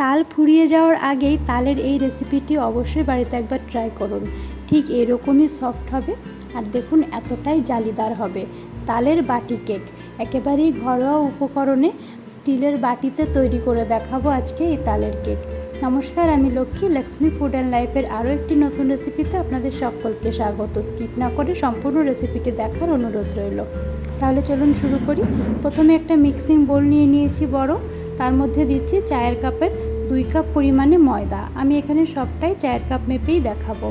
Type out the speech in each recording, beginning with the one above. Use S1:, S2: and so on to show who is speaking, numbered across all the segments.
S1: তাল ফুরিয়ে যাওয়ার আগেই তালের এই রেসিপিটি অবশ্যই বাড়িতে একবার ট্রাই করুন। ঠিক এরকমই সফট হবে আর দেখুন এতটাই জালিদার হবে। তালের বাটি কেক একেবারেই ঘরোয়া উপকরণে স্টিলের বাটিতে তৈরি করে দেখাবো আজকে এই তালের কেক নমস্কার, আমি লক্ষ্মী লক্ষ্মী ফুড অ্যান্ড লাইফের আরও একটি নতুন রেসিপিতে আপনাদের সকলকে স্বাগত। স্কিপ না করে সম্পূর্ণ রেসিপিটি দেখার অনুরোধ রইল। তাহলে চলুন শুরু করি। প্রথমে একটা মিক্সিং বোল নিয়ে নিয়েছি বড় তার মধ্যে দিচ্ছি চায়ের কাপের দুই কাপ পরিমাণে ময়দা। আমি এখানে সবটাই চায়ের কাপ মেপেই দেখাবো।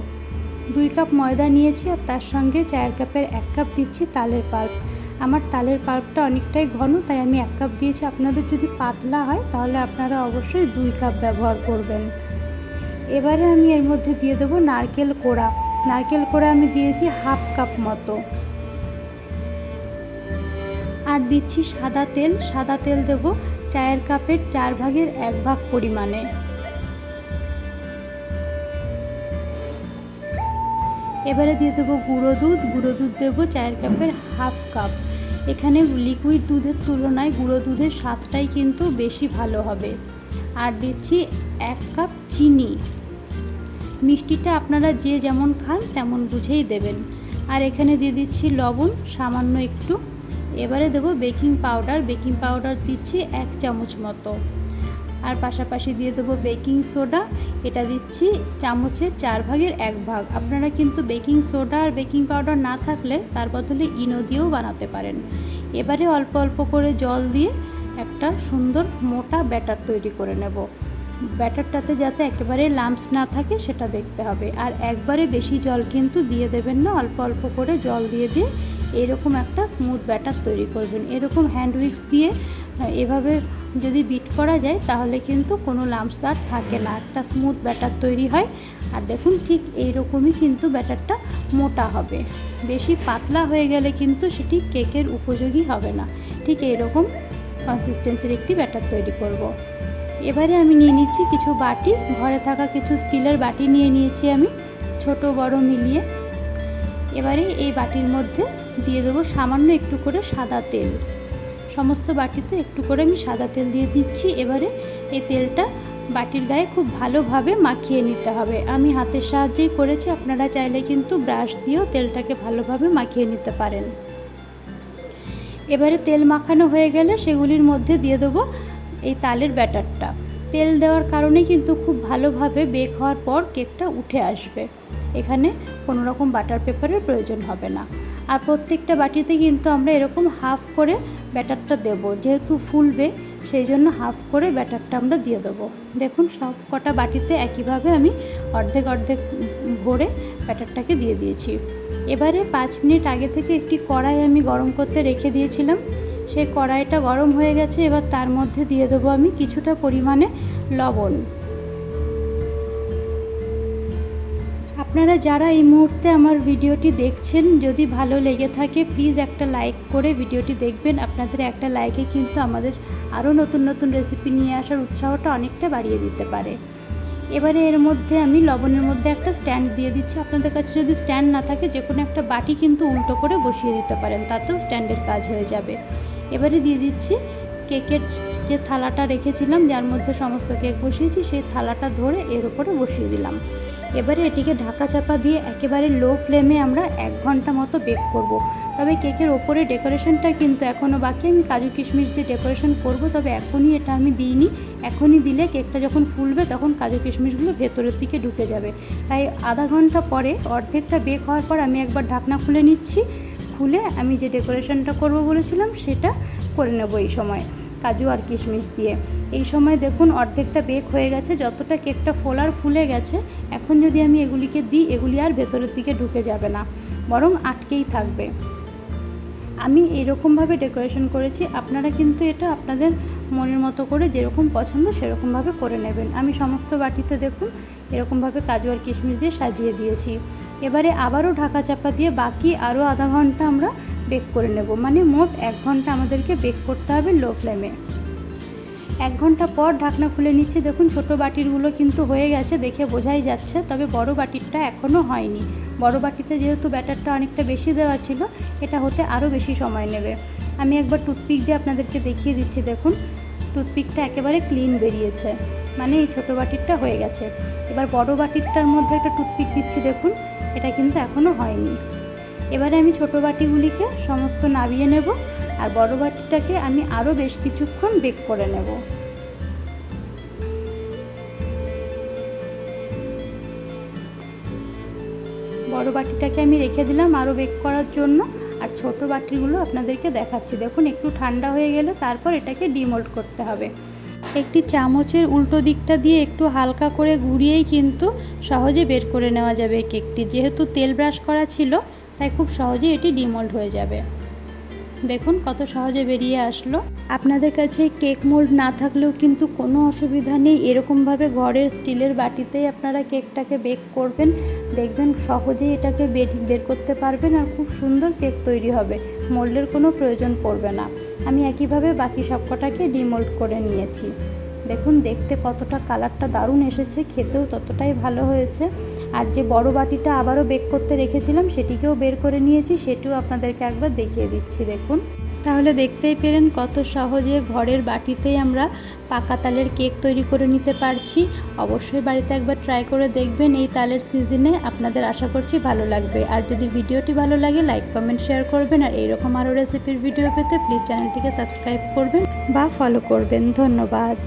S1: দুই কাপ ময়দা নিয়েছি আর তার সঙ্গে চায়ের কাপের এক কাপ দিচ্ছি তালের পাল্প। আমার তালের পাল্পটা অনেকটাই ঘন, তাই আমি এক কাপ দিয়েছি। আপনাদের যদি পাতলা হয়, তাহলে আপনারা অবশ্যই দুই কাপ ব্যবহার করবেন। এবারে আমি এর মধ্যে দিয়ে দেবো নারকেল কোড়া। নারকেল কোড়া আমি দিয়েছি হাফ কাপ মতো। আর দিচ্ছি সাদা তেল। সাদা তেল দেব চায়ের কাপের চার ভাগের এক ভাগ পরিমাণে। এবারে দিয়ে দেবো গুঁড়ো দুধ। গুঁড়ো দুধ দেবো চায়ের কাপের হাফ কাপ। এখানে লিকুইড দুধের তুলনায় গুঁড়ো দুধের স্বাদটাই কিন্তু বেশি ভালো হবে। আর দিচ্ছি এক কাপ চিনি। মিষ্টিটা আপনারা যে যেমন খান তেমন বুঝেই দেবেন। আর এখানে দিয়ে দিচ্ছি লবণ, সামান্য একটু এবারে দেবো বেকিং পাউডার। বেকিং পাউডার দিচ্ছি এক চামচ মতো। আর পাশাপাশি দিয়ে দেবো বেকিং সোডা। এটা দিচ্ছি চামচের চার ভাগের এক ভাগ। আপনারা কিন্তু বেকিং সোডা আর বেকিং পাউডার না থাকলে তার বদলে ইনো দিয়েও বানাতে পারেন। এবারে অল্প অল্প করে জল দিয়ে একটা সুন্দর মোটা ব্যাটার তৈরি করে নেব। ব্যাটারটাতে যাতে একেবারে লাম্পস না থাকে, সেটা দেখতে হবে। আর একবারে বেশি জল কিন্তু দিয়ে দেবেন না। অল্প অল্প করে জল দিয়ে দিয়ে এরকম একটা স্মুথ ব্যাটার তৈরি করবেন। এরকম হ্যান্ড উইক্স দিয়ে এভাবে যদি বিট করা যায়, তাহলে কিন্তু কোনো লাম্পস আর থাকে না। একটা স্মুথ ব্যাটার তৈরি হয়। আর দেখুন, ঠিক এইরকমই কিন্তু ব্যাটারটা মোটা হবে। বেশি পাতলা হয়ে গেলে কিন্তু সেটি কেকের উপযোগী হবে না। ঠিক এইরকম কনসিস্টেন্সির একটি ব্যাটার তৈরি করব। এবারে আমি নিয়ে নিচ্ছি কিছু বাটি। ঘরে থাকা কিছু স্টিলের বাটি নিয়ে নিয়েছি আমি, ছোট বড় মিলিয়ে। এবারে এই বাটির মধ্যে দিয়ে দেবো সামান্য একটু করে সাদা তেল। সমস্ত বাটিতে একটু করে আমি সাদা তেল দিয়ে দিচ্ছি। এবারে এই তেলটা বাটির গায়ে খুব ভালোভাবে মাখিয়ে নিতে হবে। আমি হাতের সাহায্যেই করেছি, আপনারা চাইলে কিন্তু ব্রাশ দিয়েও তেলটাকে ভালোভাবে মাখিয়ে নিতে পারেন। এবারে তেল মাখানো হয়ে গেলে সেগুলির মধ্যে দিয়ে দেবো এই তালের ব্যাটারটা। তেল দেওয়ার কারণে কিন্তু খুব ভালোভাবে বেক হওয়ার পর কেকটা উঠে আসবে। এখানে কোনো রকম বাটার পেপারের প্রয়োজন হবে না। আর প্রত্যেকটা বাটিতে কিন্তু আমরা এরকম হাফ করে ব্যাটারটা দেব। যেহেতু ফুলবে, সেই জন্য হাফ করে ব্যাটারটা আমরা দিয়ে দেবো। দেখুন, সব কটা বাটিতে একইভাবে আমি অর্ধেক অর্ধেক ভরে ব্যাটারটাকে দিয়ে দিয়েছি। এবারে পাঁচ মিনিট আগে থেকে একটি কড়াই আমি গরম করতে রেখে দিয়েছিলাম। সেই কড়াইটা গরম হয়ে গেছে, এবার তার মধ্যে দিয়ে দেবো আমি কিছুটা পরিমাণে লবণ। আপনারা যারা এই মুহূর্তে আমার ভিডিওটি দেখছেন, যদি ভালো লেগে থাকে প্লিজ একটা লাইক করে ভিডিওটি দেখবেন। আপনাদের একটা লাইকে কিন্তু আমাদের আরও নতুন নতুন রেসিপি নিয়ে আসার উৎসাহটা অনেকটা বাড়িয়ে দিতে পারে। এবারে এর মধ্যে আমি লবণের মধ্যে একটা স্ট্যান্ড দিয়ে দিচ্ছি। আপনাদের কাছে যদি স্ট্যান্ড না থাকে, যে কোনো একটা বাটি কিন্তু উল্টো করে বসিয়ে দিতে পারেন, তাতেও স্ট্যান্ডের কাজ হয়ে যাবে। এবারে দিয়ে দিচ্ছি কেকের যে থালাটা রেখেছিলাম, যার মধ্যে সমস্ত কেক বসিয়েছি, সেই থালাটা ধরে এর উপরে বসিয়ে দিলাম। এবারে এটিকে ঢাকা চাপা দিয়ে একেবারে লো ফ্লেমে আমরা এক ঘণ্টা মতো বেক করব। তবে কেকের ওপরে ডেকোরেশনটা কিন্তু এখনও বাকি। আমি কাজু কিশমিশ দিয়ে ডেকোরেশন করব, তবে এখনই এটা আমি দিইনি। এখনই দিলে কেকটা যখন ফুলবে তখন কাজু কিশমিশগুলো ভেতরের দিকে ঢুকে যাবে। তাই আধা ঘণ্টা পরে অর্ধেকটা বেক হওয়ার পর আমি একবার ঢাকনা খুলে নিচ্ছি। খুলে আমি যে ডেকোরেশনটা করব বলেছিলাম সেটা করে নেব এই সময়। কাজু আর কিশমিশ দিয়ে। এই সময় দেখুন অর্ধেকটা বেক হয়ে গেছে, যতটা কেকটা ফোলার ফুলে গেছে, এখন যদি আমি এগুলিকে দিই, এগুলি আর ভেতরের দিকে ঢুকে যাবে না, বরং আটকেই থাকবে। আমি এরকমভাবে ডেকোরেশন করেছি, আপনারা কিন্তু এটা আপনাদের মনের মতো করে যেরকম পছন্দ সেরকমভাবে করে নেবেন। আমি সমস্ত বাটিতে দেখুন এরকমভাবে কাজু আর কিশমিশ দিয়ে সাজিয়ে দিয়েছি। এবারে আবারও ঢাকা চাপা দিয়ে বাকি আরও আধা ঘণ্টা আমরা বেক করে নেব। মানে মোট এক ঘণ্টা আমাদেরকে বেক করতে হবে লো ফ্লেমে এক ঘণ্টা পর ঢাকনা খুলে নিচ্ছি। দেখুন ছোট বাটিরগুলো কিন্তু হয়ে গেছে, দেখে বোঝাই যাচ্ছে। তবে বড় বাটিরটা এখনও হয়নি। বড় বাটিতে যেহেতু ব্যাটারটা অনেকটা বেশি দেওয়া ছিল, এটা হতে আরও বেশি সময় নেবে। আমি একবার টুথপিক দিয়ে আপনাদেরকে দেখিয়ে দিচ্ছি, দেখুন। টুথপিকটা একেবারে ক্লিন বেরিয়েছে। মানে এই ছোটো বাটিরটা হয়ে গেছে। এবার বড় বাটিরটার মধ্যে একটা টুথপিক দিচ্ছি, দেখুন। এটা কিন্তু এখনও হয়নি। এবারে আমি ছোটো বাটিগুলিকে সমস্ত নাবিয়ে নেব আর বড় বাটিটাকে আমি আরও বেশ কিছুক্ষণ বেক করে নেব। বড় বাটিটাকে আমি রেখে দিলাম আরও বেক করার জন্য আর ছোট বাটিগুলো আপনাদেরকে দেখাচ্ছি। দেখুন, একটু ঠান্ডা হয়ে গেলে তারপর এটাকে ডিমোল্ড করতে হবে। একটি চামচের উল্টো দিকটা দিয়ে একটু হালকা করে ঘুরিয়েই কিন্তু সহজে বের করে নেওয়া যাবে কেকটি। যেহেতু তেল ব্রাশ করা ছিল, তাই খুব সহজে এটি ডিমোল্ড হয়ে যাবে। দেখুন কত সহজে বেরিয়ে আসলো। আপনাদের কাছে কেক মোল্ড না থাকলেও কিন্তু কোনো অসুবিধা নেই। এরকমভাবে ঘরের স্টিলের বাটিতেই আপনারা কেকটাকে বেক করবেন। দেখবেন সহজেই এটাকে বের- করতে পারবেন আর খুব সুন্দর কেক তৈরি হবে। মোল্ডের কোনো প্রয়োজন পড়বে না। আমি একইভাবে বাকি সবকটাকে ডিমোল্ড করে নিয়েছি। দেখুন, দেখতে কতটা কালারটা দারুণ এসেছে, খেতেও ততটাই ভালো হয়েছে। আর যে বড় বাটিটা আবারও বেক করতে রেখেছিলাম, সেটিকেও বের করে নিয়েছি, সেটিও আপনাদেরকে একবার দেখিয়ে দিচ্ছি, দেখুন। তাহলে দেখতেই পেলেন কত সহজে ঘরের বাটিতেই আমরা পাকা তালের কেক তৈরি করে নিতে পারছি। অবশ্যই বাড়িতে একবার ট্রাই করে দেখবেন এই তালের সিজনে আপনাদের আশা করছি ভালো লাগবে। আর যদি ভিডিওটি ভালো লাগে লাইক কমেন্ট শেয়ার করবেন। আর এইরকম আরও রেসিপির ভিডিও পেতে প্লিজ চ্যানেলটিকে সাবস্ক্রাইব করবেন বা ফলো করবেন। ধন্যবাদ।